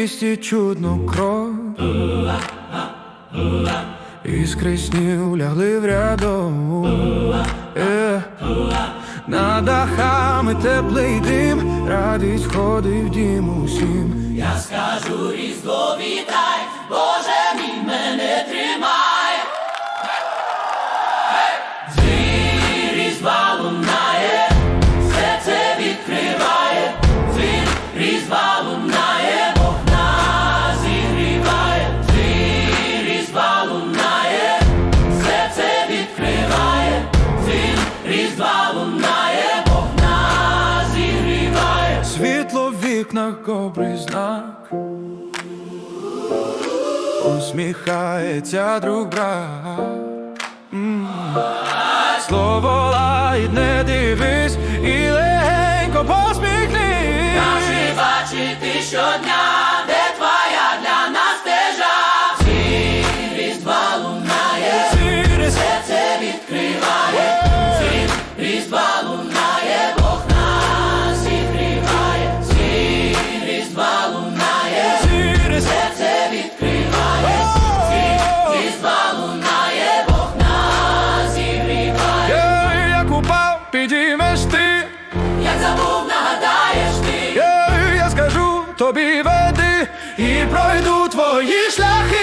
місті чудно кров. Іскри снів лягли в рядом. Е. Дахами теплий дим, радість ходив дім усім. Я скажу різдво вітай, різдва лунає, Бог нас зігріває. Світло в вікнах добрий знак. Усміхається друг брат. Слово лайт, не дивись і легенько посміхнись. Наші бачити щодня, підіймеш ти. як забув, нагадаєш ти. я, Я скажу тобі веди і пройду твої шляхи.